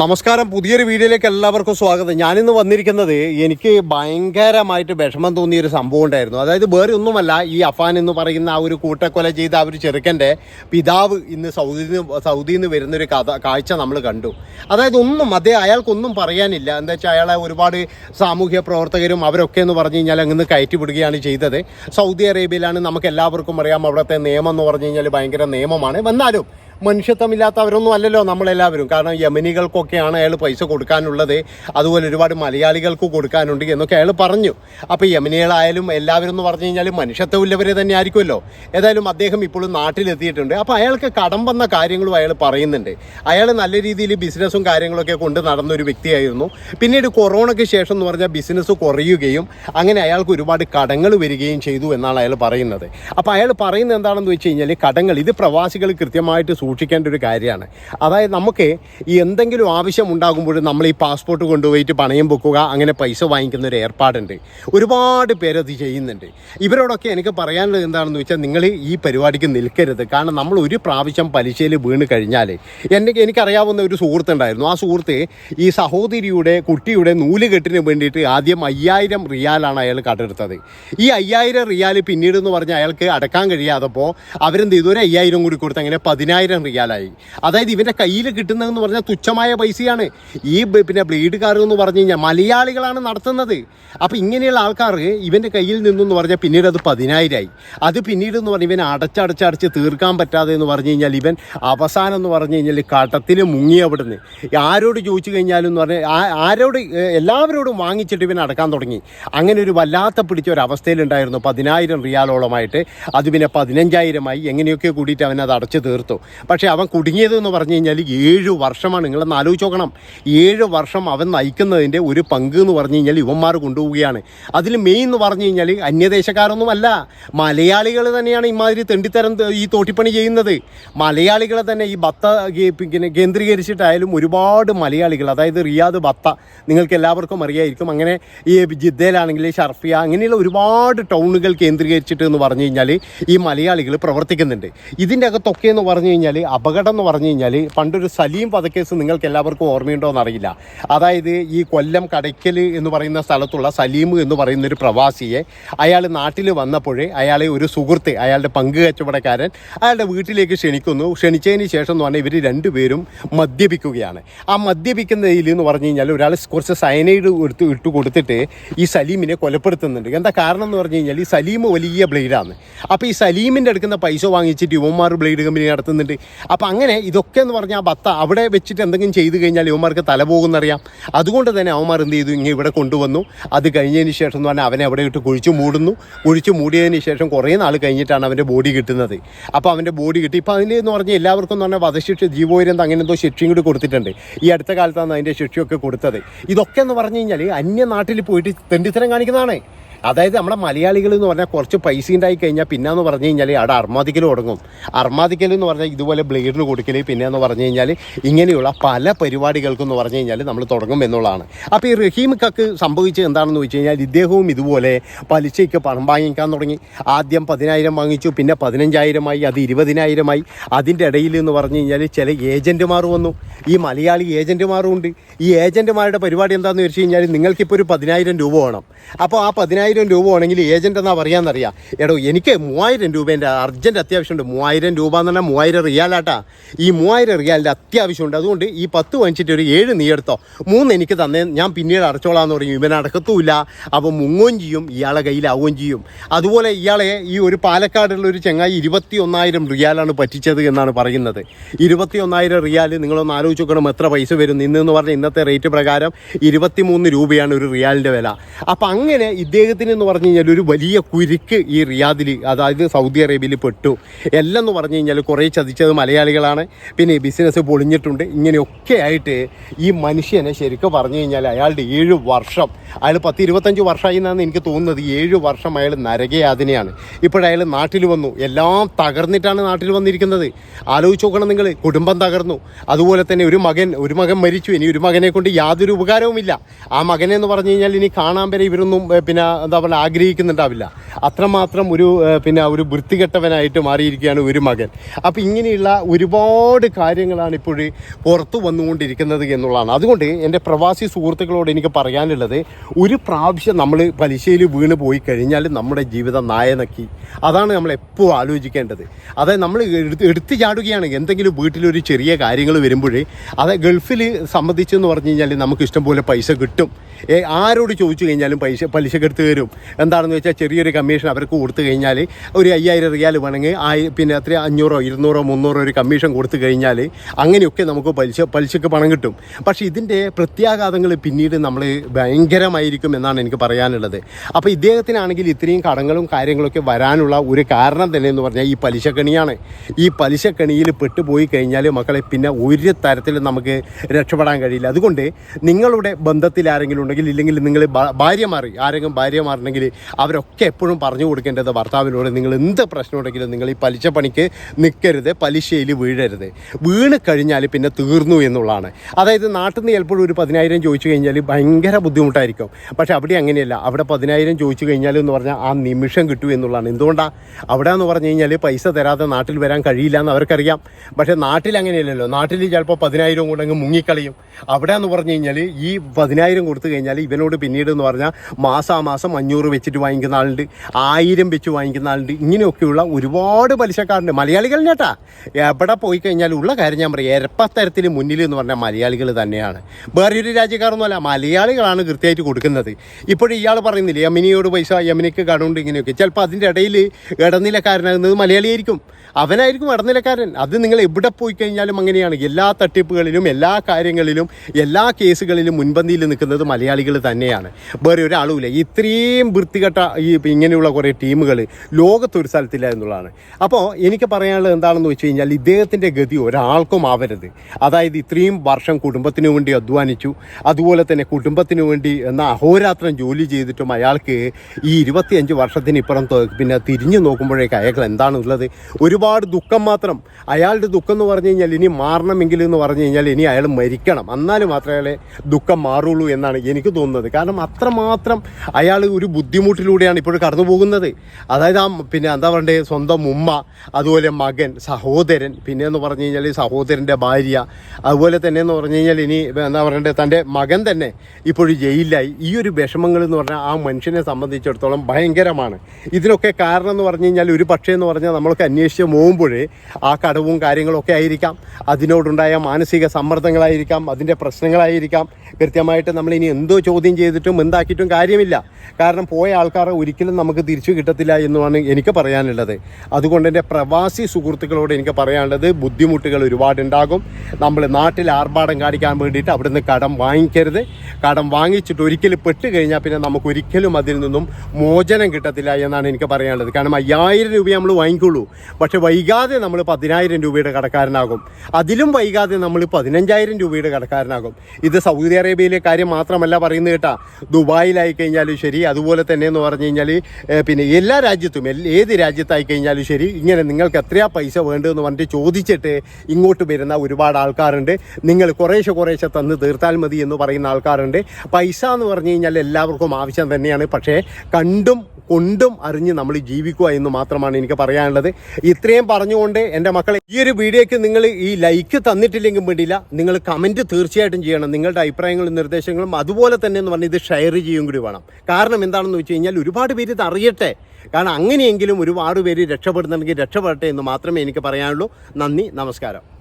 നമസ്കാരം. പുതിയൊരു വീഡിയോയിലേക്ക് എല്ലാവർക്കും സ്വാഗതം. ഞാനിന്ന് വന്നിരിക്കുന്നത് എനിക്ക് ഭയങ്കരമായിട്ട് വിഷമം തോന്നിയ ഒരു സംഭവം ഉണ്ടായിരുന്നു. അതായത് വേറെ ഒന്നുമല്ല ഈ അഫാൻ എന്ന് പറയുന്ന ആ ഒരു കൂട്ടക്കൊല ചെയ്ത ആ ഒരു ചെറുക്കന്റെ പിതാവ് ഇന്ന് സൗദിയിൽ നിന്ന് സൗദിയിൽ നിന്ന് വരുന്നൊരു കഥ കാഴ്ച നമ്മൾ കണ്ടു. അതായത് ഒന്നും അതേ അയാൾക്കൊന്നും പറയാനില്ല. എന്താ വെച്ചാൽ അയാളെ ഒരുപാട് സാമൂഹ്യ പ്രവർത്തകരും അവരൊക്കെ എന്ന് പറഞ്ഞു കഴിഞ്ഞാൽ അങ്ങ് കയറ്റി വിടുകയാണ് ചെയ്തത്. സൗദി അറേബ്യയിലാണ് നമുക്ക് എല്ലാവർക്കും അറിയാം അവിടുത്തെ നിയമം എന്ന് പറഞ്ഞു കഴിഞ്ഞാൽ ഭയങ്കര നിയമമാണ്. എന്നാലും മനുഷ്യത്വമില്ലാത്തവരൊന്നും അല്ലല്ലോ നമ്മളെല്ലാവരും. കാരണം യമനികൾക്കൊക്കെയാണ് അയാൾ പൈസ കൊടുക്കാനുള്ളത്. അതുപോലെ ഒരുപാട് മലയാളികൾക്ക് കൊടുക്കാനുണ്ട് എന്നൊക്കെ അയാൾ പറഞ്ഞു. അപ്പോൾ യമനികളായാലും എല്ലാവരും എന്ന് പറഞ്ഞു കഴിഞ്ഞാൽ മനുഷ്യത്വമില്ലവരെ തന്നെ ആയിരിക്കുമല്ലോ. ഏതായാലും അദ്ദേഹം ഇപ്പോഴും നാട്ടിലെത്തിയിട്ടുണ്ട്. അപ്പോൾ അയാൾക്ക് കടം വന്ന കാര്യങ്ങളും അയാൾ പറയുന്നുണ്ട്. അയാൾ നല്ല രീതിയിൽ ബിസിനസ്സും കാര്യങ്ങളൊക്കെ കൊണ്ട് നടന്ന ഒരു വ്യക്തിയായിരുന്നു. പിന്നീട് കൊറോണയ്ക്ക് ശേഷം എന്ന് പറഞ്ഞാൽ ബിസിനസ് കുറയുകയും അങ്ങനെ അയാൾക്ക് ഒരുപാട് കടങ്ങൾ വരികയും ചെയ്തു എന്നാണ് അയാൾ പറയുന്നത്. അപ്പോൾ അയാൾ പറയുന്നത് എന്താണെന്ന് വെച്ച് കഴിഞ്ഞാൽ കടങ്ങൾ ഇത് പ്രവാസികൾ കൃത്യമായിട്ട് സൂക്ഷിക്കേണ്ട ഒരു കാര്യമാണ്. അതായത് നമുക്ക് ഈ എന്തെങ്കിലും ആവശ്യം ഉണ്ടാകുമ്പോൾ നമ്മൾ ഈ പാസ്പോർട്ട് കൊണ്ടുപോയിട്ട് പണയം വെക്കുക അങ്ങനെ പൈസ വാങ്ങിക്കുന്ന ഒരു ഏർപ്പാടുണ്ട്. ഒരുപാട് പേരത് ചെയ്യുന്നുണ്ട്. ഇവരോടൊക്കെ എനിക്ക് പറയാനുള്ളത് എന്താണെന്ന് വെച്ചാൽ നിങ്ങൾ ഈ പരിപാടിക്ക് നിൽക്കരുത്. കാരണം നമ്മൾ ഒരു പ്രാവശ്യം പലിശയിൽ വീണ് കഴിഞ്ഞാൽ എനിക്ക് എനിക്കറിയാവുന്ന ഒരു സുഹൃത്തുണ്ടായിരുന്നു ആ സുഹൃത്ത് ഈ സഹോദരിയുടെ കുട്ടിയുടെ നൂലുകെട്ടിന് വേണ്ടിയിട്ട് ആദ്യം അയ്യായിരം റിയാലാണ് അയാൾ കടെടുത്തത്. ഈ അയ്യായിരം റിയാൽ പിന്നീട് എന്ന് പറഞ്ഞാൽ അയാൾക്ക് അടക്കാൻ കഴിയാതപ്പോൾ അവരെന്ത് ചെയ്തു? ഒരു അയ്യായിരം കൂടി കൊടുത്ത് അങ്ങനെ പതിനായിരം റിയാലായി അതായത് ഇവന്റെ കയ്യിൽ കിട്ടുന്നതെന്ന് പറഞ്ഞാൽ തുച്ഛമായ പൈസയാണ്. ഈ പിന്നെ ബ്ലീഡ് ബ്ലേഡുകാർ എന്ന് പറഞ്ഞു കഴിഞ്ഞാൽ മലയാളികളാണ് നടത്തുന്നത്. അപ്പോൾ ഇങ്ങനെയുള്ള ആൾക്കാർ ഇവന്റെ കയ്യിൽ നിന്നെന്ന് പറഞ്ഞാൽ പിന്നീട് അത് പതിനായിരമായി അത് പിന്നീട് എന്ന് പറഞ്ഞാൽ ഇവൻ അടച്ചടച്ചടച്ച് തീർക്കാൻ പറ്റാതെ എന്ന് പറഞ്ഞു കഴിഞ്ഞാൽ ഇവൻ അവസാനം എന്ന് പറഞ്ഞു കഴിഞ്ഞാൽ കടത്തിൽ മുങ്ങി അവിടുന്ന്. ആരോട് ചോദിച്ചു കഴിഞ്ഞാലും എന്ന് പറഞ്ഞാൽ ആരോട് എല്ലാവരോടും വാങ്ങിച്ചിട്ട് ഇവൻ അടക്കാൻ തുടങ്ങി. അങ്ങനെ ഒരു വല്ലാത്ത പിടിച്ച ഒരു അവസ്ഥയിലുണ്ടായിരുന്നു. പതിനായിരം റിയാലോളമായിട്ട് അത് പിന്നെ പതിനഞ്ചായിരമായി എങ്ങനെയൊക്കെ കൂടിയിട്ട് അവൻ അത് അടച്ചു തീർത്തു. പക്ഷേ അവൻ കുടുങ്ങിയത് എന്ന് പറഞ്ഞു കഴിഞ്ഞാൽ ഏഴ് വർഷമാണ്. നിങ്ങളൊന്ന് ആലോചിച്ച് നോക്കണം. ഏഴ് വർഷം അവൻ നയിക്കുന്നതിന്റെ ഒരു പങ്ക് എന്ന് പറഞ്ഞു കഴിഞ്ഞാൽ ഇവന്മാർ കൊണ്ടുപോവുകയാണ്. അതിൽ മെയിൻ എന്ന് പറഞ്ഞു കഴിഞ്ഞാൽ അന്യദേശക്കാരൊന്നും അല്ല മലയാളികൾ തന്നെയാണ് ഇമാതിരി തെണ്ടിത്തരം ഈ തോട്ടിപ്പണി ചെയ്യുന്നത്. മലയാളികളെ തന്നെ ഈ ബത്ത പിന്നെ കേന്ദ്രീകരിച്ചിട്ടായാലും ഒരുപാട് മലയാളികൾ അതായത് റിയാദ് ബത്ത നിങ്ങൾക്ക് എല്ലാവർക്കും അറിയായിരിക്കും. അങ്ങനെ ഈ ജിദ്ദയിലാണെങ്കിൽ ഷർഫിയ അങ്ങനെയുള്ള ഒരുപാട് ടൗണുകൾ കേന്ദ്രീകരിച്ചിട്ട് എന്ന് പറഞ്ഞു കഴിഞ്ഞാൽ ഈ മലയാളികൾ പ്രവർത്തിക്കുന്നുണ്ട്. ഇതിന്റെ അകത്തൊക്കെ എന്ന് പറഞ്ഞു കഴിഞ്ഞാൽ അപകടം എന്ന് പറഞ്ഞു കഴിഞ്ഞാൽ പണ്ടൊരു സലീം വധക്കേസ് നിങ്ങൾക്ക് എല്ലാവർക്കും ഓർമ്മയുണ്ടോ എന്നറിയില്ല. അതായത് ഈ കൊല്ലം കടയ്ക്കൽ എന്ന് പറയുന്ന സ്ഥലത്തുള്ള സലീം എന്ന് പറയുന്ന ഒരു പ്രവാസിയെ അയാൾ നാട്ടിൽ വന്നപ്പോഴേ അയാളെ ഒരു സുഹൃത്ത് അയാളുടെ പങ്ക് കച്ചവടക്കാരൻ അയാളുടെ വീട്ടിലേക്ക് ക്ഷണിക്കുന്നു. ക്ഷണിച്ചതിന് ശേഷം എന്ന് പറഞ്ഞാൽ ഇവർ രണ്ടുപേരും മദ്യപിക്കുകയാണ്. ആ മദ്യപിക്കുന്നതിൽ എന്ന് പറഞ്ഞു കഴിഞ്ഞാൽ ഒരാൾ കുറച്ച് സയനൈഡ് എടുത്ത് ഇട്ട് കൊടുത്തിട്ട് ഈ സലീമിനെ കൊലപ്പെടുത്തുന്നുണ്ട്. എന്താ കാരണം എന്ന് പറഞ്ഞു കഴിഞ്ഞാൽ ഈ സലീം വലിയ ബ്ലേഡാണ്. അപ്പോൾ ഈ സലീമിന്റെ എടുക്കുന്ന പൈസ വാങ്ങിച്ചിട്ട് യുവന്മാർ ബ്ലേഡ് കമ്പനി നടത്തുന്നുണ്ട്. അപ്പോൾ അങ്ങനെ ഇതൊക്കെ എന്ന് പറഞ്ഞാൽ ബത്ത അവിടെ വെച്ചിട്ട് എന്തെങ്കിലും ചെയ്തു കഴിഞ്ഞാൽ ഇവന്മാർക്ക് തല പോകുന്നറിയാം അതുകൊണ്ട് തന്നെ അവന്മാർ എന്ത് ചെയ്തു? ഇങ്ങനെ ഇവിടെ കൊണ്ടുവന്നു. അത് കഴിഞ്ഞതിന് ശേഷം എന്ന് പറഞ്ഞാൽ അവനെ അവിടെ ഇട്ട് കുഴിച്ചു മൂടുന്നു. കുഴിച്ചു മൂടിയതിന് ശേഷം കുറേ നാൾ കഴിഞ്ഞിട്ടാണ് അവന്റെ ബോഡി കിട്ടുന്നത്. അപ്പോൾ അവന്റെ ബോഡി കിട്ടി. ഇപ്പോൾ അതിൽ എന്ന് പറഞ്ഞാൽ എല്ലാവർക്കും എന്ന് പറഞ്ഞാൽ വധശിക്ഷ ജീവോരന്ത അങ്ങനെ എന്തോ ശിക്ഷയും കൂടി കൊടുത്തിട്ടുണ്ട്. ഈ അടുത്ത കാലത്താണ് അതിന്റെ ശിക്ഷയൊക്കെ കൊടുത്തത്. ഇതൊക്കെ എന്ന് പറഞ്ഞു കഴിഞ്ഞാൽ അന്യ നാട്ടിൽ പോയിട്ട് തെണ്ടിത്തരം കാണിക്കുന്നതാണ്. അതായത് നമ്മുടെ മലയാളികൾ എന്ന് പറഞ്ഞാൽ കുറച്ച് പൈസ ഉണ്ടായി കഴിഞ്ഞാൽ പിന്നെ എന്ന് പറഞ്ഞു കഴിഞ്ഞാൽ അവിടെ അർമാദിക്കൽ തുടങ്ങും. അർമാദിക്കൽ എന്ന് പറഞ്ഞാൽ ഇതുപോലെ ബ്ലേഡിന് കൊടുക്കൽ പിന്നെ എന്ന് പറഞ്ഞു കഴിഞ്ഞാൽ ഇങ്ങനെയുള്ള പല പരിപാടികൾക്കും എന്ന് പറഞ്ഞു കഴിഞ്ഞാൽ നമ്മൾ തുടങ്ങും എന്നുള്ളതാണ്. അപ്പോൾ ഈ റഹീം കക്ക് സംഭവിച്ചത് എന്താണെന്ന് വെച്ച് കഴിഞ്ഞാൽ ഇദ്ദേഹവും ഇതുപോലെ പലിശയ്ക്ക് പണം വാങ്ങിക്കാൻ തുടങ്ങി. ആദ്യം പതിനായിരം വാങ്ങിച്ചു പിന്നെ പതിനഞ്ചായിരമായി അത് ഇരുപതിനായിരമായി. അതിന്റെ ഇടയിൽ എന്ന് പറഞ്ഞു കഴിഞ്ഞാൽ ചില ഏജന്റുമാർ വന്നു. ഈ മലയാളി ഏജന്റുമാരും ഉണ്ട്. ഈ ഏജന്റുമാരുടെ പരിപാടി എന്താണെന്ന് വെച്ച് കഴിഞ്ഞാൽ നിങ്ങൾക്കിപ്പോൾ ഒരു പതിനായിരം രൂപ വേണം. അപ്പോൾ ആ പതിനായിരം രൂപ വേണമെങ്കിൽ ഏജന്റ് എന്നാ പറയാമെന്നറിയാം എടോ എനിക്ക് മൂവായിരം രൂപേന്റെ അർജന്റ് അത്യാവശ്യമുണ്ട്. മൂവായിരം രൂപ എന്ന് പറഞ്ഞാൽ മൂവായിരം റിയാലാട്ടാ ഈ മൂവായിരം റിയാലിന്റെ അത്യാവശ്യമുണ്ട്. അതുകൊണ്ട് ഈ പത്ത് വാങ്ങിച്ചിട്ട് ഒരു ഏഴ് നീ എടുത്തോ. മൂന്ന് എനിക്ക് തന്നെ. ഞാൻ പിന്നീട് അടച്ചോളാം എന്ന് പറയും ഇവൻ അടക്കത്തുമില്ല അപ്പോൾ മുങ്ങുകയും ചെയ്യും. ഇയാളെ കയ്യിലാവുകയും ചെയ്യും. അതുപോലെ ഇയാളെ ഈ ഒരു പാലക്കാടുള്ള ഒരു ചെങ്ങായി ഇരുപത്തി ഒന്നായിരം റിയാലാണ് പറ്റിച്ചത് എന്നാണ് പറയുന്നത്. ഇരുപത്തി ഒന്നായിരം റിയാൽ നിങ്ങളൊന്ന് ആലോചിച്ച് നോക്കണം. എത്ര പൈസ വരും? ഇന്നെന്ന് പറഞ്ഞാൽ ഇന്നത്തെ റേറ്റ് പ്രകാരം ഇരുപത്തി മൂന്ന് രൂപയാണ് ഒരു റിയാലിന്റെ വില. അപ്പം അങ്ങനെ ഇദ്ദേഹത്തിന് എന്ന് പറഞ്ഞു കഴിഞ്ഞാൽ ഒരു വലിയ കുരുക്ക് ഈ റിയാദിൽ അതായത് സൗദി അറേബ്യയിൽ പെട്ടു. എല്ലാം എന്ന് പറഞ്ഞു കഴിഞ്ഞാൽ കുറേ ചതിച്ചത് മലയാളികളാണ്. പിന്നെ ബിസിനസ് പൊളിഞ്ഞിട്ടുണ്ട്. ഇങ്ങനെയൊക്കെ ആയിട്ട് ഈ മനുഷ്യനെ ശരിക്കും പറഞ്ഞു കഴിഞ്ഞാൽ അയാളുടെ ഏഴ് വർഷം അയാൾ പത്ത് ഇരുപത്തഞ്ച് വർഷമായി എന്നാണ് എനിക്ക് തോന്നുന്നത്. ഏഴ് വർഷം അയാൾ നരകയാതനയാണ്. ഇപ്പോഴയാൾ നാട്ടിൽ വന്നു. എല്ലാം തകർന്നിട്ടാണ് നാട്ടിൽ വന്നിരിക്കുന്നത്. ആലോചിച്ച് നോക്കണം നിങ്ങൾ. കുടുംബം തകർന്നു. അതുപോലെ തന്നെ ഒരു മകൻ ഒരു മകൻ മരിച്ചു. ഇനി ഒരു മകനെ കൊണ്ട് യാതൊരു ഉപകാരവുമില്ല. ആ മകനെന്ന് പറഞ്ഞു കഴിഞ്ഞാൽ ഇനി കാണാൻ വരെ ഇവരൊന്നും പിന്നെ എന്താ പറയുക ആഗ്രഹിക്കുന്നുണ്ടാവില്ല. അത്രമാത്രം ഒരു പിന്നെ ഒരു വൃത്തികെട്ടവനായിട്ട് മാറിയിരിക്കുകയാണ് ഒരു മകൻ. അപ്പോൾ ഇങ്ങനെയുള്ള ഒരുപാട് കാര്യങ്ങളാണ് ഇപ്പോൾ പുറത്തു വന്നുകൊണ്ടിരിക്കുന്നത് എന്നുള്ളതാണ്. അതുകൊണ്ട് എന്റെ പ്രവാസി സുഹൃത്തുക്കളോട് എനിക്ക് പറയാനുള്ളത് ഒരു പ്രാവശ്യം നമ്മൾ പലിശയിൽ വീണ് പോയി കഴിഞ്ഞാൽ നമ്മുടെ ജീവിതം നായനക്കി. അതാണ് നമ്മൾ എപ്പോഴും ആലോചിക്കേണ്ടത്. അതായത് നമ്മൾ എടുത്ത് എടുത്തു ചാടുകയാണ്. എന്തെങ്കിലും വീട്ടിലൊരു ചെറിയ കാര്യങ്ങൾ വരുമ്പോഴേ അത് ഗൾഫിൽ സംബന്ധിച്ചെന്ന് പറഞ്ഞു കഴിഞ്ഞാൽ നമുക്ക് ഇഷ്ടംപോലെ പൈസ കിട്ടും. ആരോട് ചോദിച്ചു കഴിഞ്ഞാലും പൈസ പലിശ എടുത്ത് തരും. എന്താണെന്ന് വെച്ചാൽ ചെറിയൊരു കമ്മീഷൻ അവർക്ക് കൊടുത്തു കഴിഞ്ഞാൽ ഒരു അയ്യായിരം റിയാൽ വേണമെങ്കിൽ ആയി പിന്നെ അത്ര അഞ്ഞൂറോ ഇരുന്നൂറോ മുന്നൂറോ ഒരു കമ്മീഷൻ കൊടുത്തു കഴിഞ്ഞാൽ അങ്ങനെയൊക്കെ നമുക്ക് പലിശ പലിശക്ക് പണം കിട്ടും. പക്ഷേ ഇതിന്റെ പ്രത്യാഘാതങ്ങൾ പിന്നീട് നമ്മൾ ഭയങ്കരമായിരിക്കും എന്നാണ് എനിക്ക് പറയാനുള്ളത്. അപ്പോൾ ഇദ്ദേഹത്തിനാണെങ്കിൽ ഇത്രയും കടങ്ങളും കാര്യങ്ങളൊക്കെ വരാനുള്ള ഒരു കാരണം തന്നെ എന്ന് പറഞ്ഞാൽ ഈ പലിശക്കണിയാണ്. ഈ പലിശക്കണിയിൽ പെട്ടുപോയി കഴിഞ്ഞാൽ മക്കളെ പിന്നെ ഒരു തരത്തിലും നമുക്ക് രക്ഷപ്പെടാൻ കഴിയില്ല. അതുകൊണ്ട് നിങ്ങളുടെ ബന്ധത്തിൽ ആരെങ്കിലും ഉണ്ടെങ്കിൽ ഇല്ലെങ്കിൽ നിങ്ങൾ ഭാര്യ മാറി ആരെങ്കിലും ഭാര്യമാരുണ്ടെങ്കിൽ അവരൊക്കെ എപ്പോഴും പറഞ്ഞു കൊടുക്കേണ്ടത് ഭർത്താവിനോട് നിങ്ങൾ എന്ത് പ്രശ്നം ഉണ്ടെങ്കിലും നിങ്ങൾ ഈ പലിശ പണിക്ക് നിൽക്കരുത് പലിശയിൽ വീഴരുത്. വീണ് കഴിഞ്ഞാൽ പിന്നെ തീർന്നു എന്നുള്ളതാണ്. അതായത് നാട്ടിൽ നിന്ന് ചിലപ്പോഴും ഒരു പതിനായിരം ചോദിച്ചു കഴിഞ്ഞാൽ ഭയങ്കര ബുദ്ധിമുട്ടായിരിക്കും. പക്ഷെ അവിടെ അങ്ങനെയല്ല. അവിടെ പതിനായിരം ചോദിച്ചു കഴിഞ്ഞാൽ എന്ന് പറഞ്ഞാൽ ആ നിമിഷം കിട്ടും എന്നുള്ളതാണ്. എന്തുകൊണ്ടാണ് അവിടെ എന്ന് പറഞ്ഞു കഴിഞ്ഞാൽ പൈസ തരാതെ നാട്ടിൽ വരാൻ കഴിയില്ല എന്ന് അവർക്കറിയാം. പക്ഷെ നാട്ടിൽ അങ്ങനെയല്ലല്ലോ. നാട്ടിൽ ചിലപ്പോൾ പതിനായിരം കൊണ്ടങ്ങ് മുങ്ങിക്കളയും. അവിടെ എന്ന് പറഞ്ഞു കഴിഞ്ഞാൽ ഈ പതിനായിരം കൊടുത്തു കഴിഞ്ഞാൽ ഇവനോട് പിന്നീട് എന്ന് പറഞ്ഞാൽ മാസാമാസം അഞ്ഞൂറ് വെച്ചിട്ട് വാങ്ങിക്കുന്ന ആളുണ്ട് ആയിരം വെച്ച് വാങ്ങിക്കുന്ന ആളുണ്ട്. ഇങ്ങനെയൊക്കെയുള്ള ഒരുപാട് പലിശക്കാരുണ്ട്. മലയാളികൾ കേട്ടാ. എവിടെ പോയി കഴിഞ്ഞാൽ ഉള്ള കാര്യം ഞാൻ പറയാം. എരപ്പത്തരത്തിൽ മുന്നിൽ എന്ന് പറഞ്ഞാൽ മലയാളികൾ തന്നെയാണ്. വേറൊരു രാജ്യക്കാരൊന്നുമല്ല മലയാളികളാണ് കൃത്യമായിട്ട് കൊടുക്കുന്നത്. ഇപ്പോഴും ഇയാൾ പറയുന്നില്ല യമിനിയോട് പൈസ യമിനിക്ക് കടമുണ്ട് ഇങ്ങനെയൊക്കെ. ചിലപ്പോൾ അതിന്റെ ഇടയിൽ ഇടനിലക്കാരനാകുന്നത് മലയാളിയായിരിക്കും. അവനായിരിക്കും ഇടനിലക്കാരൻ. അത് നിങ്ങൾ എവിടെ പോയി കഴിഞ്ഞാലും അങ്ങനെയാണ്. എല്ലാ തട്ടിപ്പുകളിലും എല്ലാ കാര്യങ്ങളിലും എല്ലാ കേസുകളിലും മുൻപന്തിയിൽ നിൽക്കുന്നത് മലയാളികൾ തന്നെയാണ്. വേറെ ഒരാളുമില്ല. ഇത്രയും വൃത്തികെട്ട ഈ ഇങ്ങനെയുള്ള കുറേ ടീമുകൾ ലോകത്തൊരു സ്ഥലത്തില്ല എന്നുള്ളതാണ്. അപ്പോൾ എനിക്ക് പറയാനുള്ളത് എന്താണെന്ന് വെച്ച് കഴിഞ്ഞാൽ ഇദ്ദേഹത്തിന്റെ ഗതി ഒരാൾക്കും ആവരുത്. അതായത് ഇത്രയും വർഷം കുടുംബത്തിന് വേണ്ടി അധ്വാനിച്ചു. അതുപോലെ തന്നെ കുടുംബത്തിന് വേണ്ടി എന്ന അഹോരാത്രം ജോലി ചെയ്തിട്ടും അയാൾക്ക് ഈ ഇരുപത്തിയഞ്ച് വർഷത്തിന് ഇപ്പുറം പിന്നെ തിരിഞ്ഞു നോക്കുമ്പോഴേക്ക് അയാൾക്ക് എന്താണുള്ളത്? ഒരുപാട് ദുഃഖം മാത്രം. അയാളുടെ ദുഃഖം എന്ന് പറഞ്ഞു കഴിഞ്ഞാൽ ഇനി മാറണമെങ്കിൽ എന്ന് പറഞ്ഞു കഴിഞ്ഞാൽ ഇനി അയാൾ മരിക്കണം. എന്നാൽ മാത്രമേ ദുഃഖം മാറുള്ളൂ എന്നാണ് എനിക്ക് തോന്നുന്നത്. കാരണം അത്രമാത്രം അയാൾ ഒരു ബുദ്ധിമുട്ടിലൂടെയാണ് ഇപ്പോൾ കടന്നു പോകുന്നത്. അതായത് ആ പിന്നെ എന്താ പറയണ്ടേ സ്വന്തം ഉമ്മ അതുപോലെ മകൻ സഹോദരൻ പിന്നെ എന്ന് പറഞ്ഞു കഴിഞ്ഞാൽ സഹോദരന്റെ ഭാര്യ അതുപോലെ തന്നെ എന്ന് പറഞ്ഞു കഴിഞ്ഞാൽ ഇനി എന്താ പറയണ്ടേ തന്റെ മകൻ തന്നെ ഇപ്പോഴും ജയിലിലായി. ഈ ഒരു വിഷമങ്ങൾ എന്ന് പറഞ്ഞാൽ ആ മനുഷ്യനെ സംബന്ധിച്ചിടത്തോളം ഭയങ്കരമാണ്. ഇതിനൊക്കെ കാരണം എന്ന് പറഞ്ഞു കഴിഞ്ഞാൽ ഒരു പക്ഷേ എന്ന് പറഞ്ഞാൽ നമ്മളൊക്കെ അന്വേഷിച്ച് പോകുമ്പോഴേ ആ കടവും കാര്യങ്ങളൊക്കെ ആയിരിക്കാം. അതിനോടുണ്ടായ മാനസിക സമ്മർദ്ദങ്ങളായിരിക്കാം അതിന്റെ പ്രശ്നങ്ങളായിരിക്കാം. കൃത്യമായിട്ട് നമ്മൾ ഇനി എന്തോ ചോദ്യം ചെയ്തിട്ടും എന്താക്കിയിട്ടും കാര്യമില്ല. കാരണം പോയ ആൾക്കാരെ ഒരിക്കലും നമുക്ക് തിരിച്ചു കിട്ടത്തില്ല എന്നുമാണ് എനിക്ക് പറയാനുള്ളത്. അതുകൊണ്ട് എന്റെ പ്രവാസി സുഹൃത്തുക്കളോട് എനിക്ക് പറയാനുള്ളത് ബുദ്ധിമുട്ടുകൾ ഒരുപാടുണ്ടാകും. നമ്മൾ നാട്ടിൽ ആർഭാടം കാണിക്കാൻ വേണ്ടിയിട്ട് അവിടുന്ന് കടം വാങ്ങിക്കരുത്. കടം വാങ്ങിച്ചിട്ട് ഒരിക്കലും പെട്ട് കഴിഞ്ഞാൽ പിന്നെ നമുക്ക് ഒരിക്കലും അതിൽ നിന്നും മോചനം കിട്ടത്തില്ല എന്നാണ് എനിക്ക് പറയാനുള്ളത്. കാരണം അയ്യായിരം രൂപ നമ്മൾ വാങ്ങിക്കുള്ളൂ. പക്ഷേ വൈകാതെ നമ്മൾ പതിനായിരം രൂപയുടെ കടക്കാരനാകും. അതിലും വൈകാതെ നമ്മൾ പതിനഞ്ചായിരം രൂപയുടെ കടക്കാരനാകും. ഇത് സൗദി അറേബ്യയിലെ കാര്യം മാത്രമല്ല പറയുന്നത് കേട്ടാ. ദുബായിലായി കഴിഞ്ഞാലും ശരി അതുപോലെ തന്നെ എന്ന് പറഞ്ഞു കഴിഞ്ഞാൽ പിന്നെ എല്ലാ രാജ്യത്തും ഏത് രാജ്യത്തായി കഴിഞ്ഞാലും ശരി ഇങ്ങനെ നിങ്ങൾക്ക് എത്രയാ പൈസ വേണ്ടതെന്ന് പറഞ്ഞിട്ട് ചോദിച്ചിട്ട് ഇങ്ങോട്ട് വരുന്ന ഒരുപാട് ആൾക്കാരുണ്ട്. നിങ്ങൾ കുറേശ്ശെ കുറേശ്ശെ തന്ന് തീർത്താൽ മതി എന്ന് പറയുന്ന ആൾക്കാരുണ്ട്. പൈസ എന്ന് പറഞ്ഞു കഴിഞ്ഞാൽ എല്ലാവർക്കും ആവശ്യം തന്നെയാണ്. പക്ഷേ കണ്ടും കൊണ്ടും അറിഞ്ഞ് നമ്മൾ ജീവിക്കുക എന്ന് മാത്രമാണ് എനിക്ക് പറയാനുള്ളത്. ഇത്രയും പറഞ്ഞുകൊണ്ട് എന്റെ മക്കളെ ഈ ഒരു വീഡിയോയ്ക്ക് നിങ്ങൾ ഈ ലൈക്ക് തന്നിട്ടില്ലെങ്കിൽ വേണ്ടിയില്ല. നിങ്ങൾ കമന്റ് തീർച്ചയായിട്ടും ചെയ്യണം. നിങ്ങളുടെ അഭിപ്രായങ്ങളും നിർദ്ദേശങ്ങളും അതുപോലെ തന്നെ എന്ന് പറഞ്ഞ് ഇത് ഷെയർ ചെയ്യും കൂടി വേണം. കാരണം എന്താണെന്ന് വെച്ച് കഴിഞ്ഞാൽ ഒരുപാട് പേര് ഇത് അറിയട്ടെ. കാരണം അങ്ങനെയെങ്കിലും ഒരുപാട് പേര് രക്ഷപ്പെടുന്നുണ്ടെങ്കിൽ രക്ഷപ്പെടട്ടെ എന്ന് മാത്രമേ എനിക്ക് പറയാനുള്ളൂ. നന്ദി നമസ്കാരം.